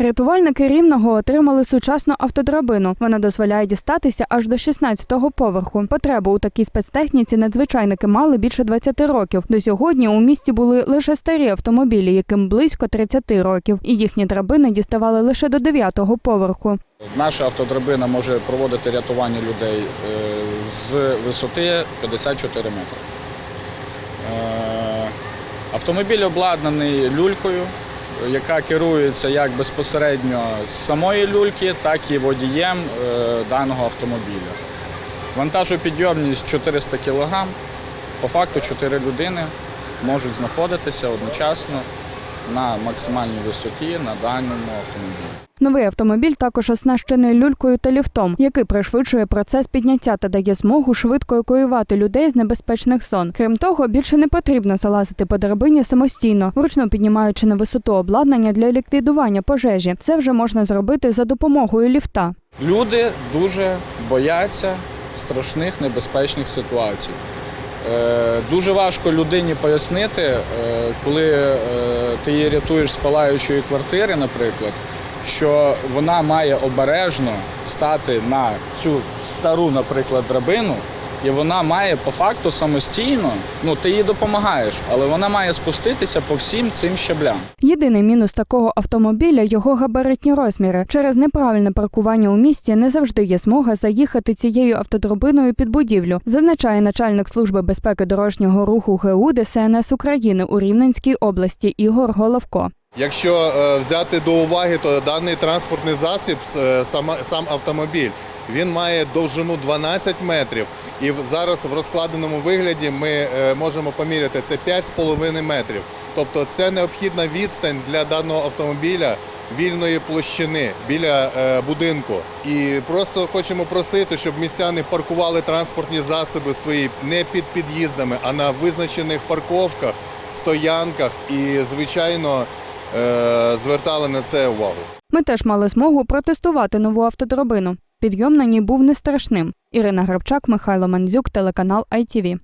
Рятувальники рівного отримали сучасну автодрабину. Вона дозволяє дістатися аж до 16-го поверху. Потребу у такій спецтехніці надзвичайники мали більше 20 років. До сьогодні у місті були лише старі автомобілі, яким близько 30 років, і їхні драбини діставали лише до 9-го поверху. Наша автодрабина може проводити рятування людей е, з висоти 54 метри. Е, Автомобіль обладнаний люлькою, яка керується як безпосередньо з самої люльки, так і водієм е, даного автомобіля. Вантажопідйомність 400 кг. По факту 4 людини можуть знаходитися одночасно на максимальній висоті на даному автомобілі. Новий автомобіль також оснащений люлькою та ліфтом, який пришвидшує процес підняття та дає змогу швидко евакуювати людей з небезпечних зон. Крім того, більше не потрібно залазити по драбині самостійно, вручну піднімаючи на висоту обладнання для ліквідування пожежі. Це вже можна зробити за допомогою ліфта. Люди дуже бояться страшних небезпечних ситуацій. Е, Дуже важко людині пояснити, е, коли е, ти її рятуєш з палаючої квартири, наприклад, що вона має обережно стати на цю стару, наприклад, драбину, і вона має по факту самостійно, ну ти їй допомагаєш, але вона має спуститися по всім цим щаблям. Єдиний мінус такого автомобіля його габаритні розміри. Через неправильне паркування у місті не завжди є змога заїхати цією автодрабиною під будівлю, зазначає начальник служби безпеки дорожнього руху ГУ ДСНС України у Рівненській області Ігор Головко. Якщо е, взяти до уваги, то даний транспортний засіб, е, сама- сам автомобіль, він має довжину 12 метрів. І зараз в розкладеному вигляді ми е, можемо поміряти це 5,5 метрів. Тобто це необхідна відстань для даного автомобіля вільної площини біля е, будинку. І просто хочемо просити, щоб містяни паркували транспортні засоби свої не під під'їздами, а на визначених парковках, стоянках і, звичайно, е, звертали на це увагу. Ми теж мали змогу протестувати нову автодрабину. Підйом на ній був не страшним. Ірина Грабчак, Михайло Мандзюк, телеканал ITV.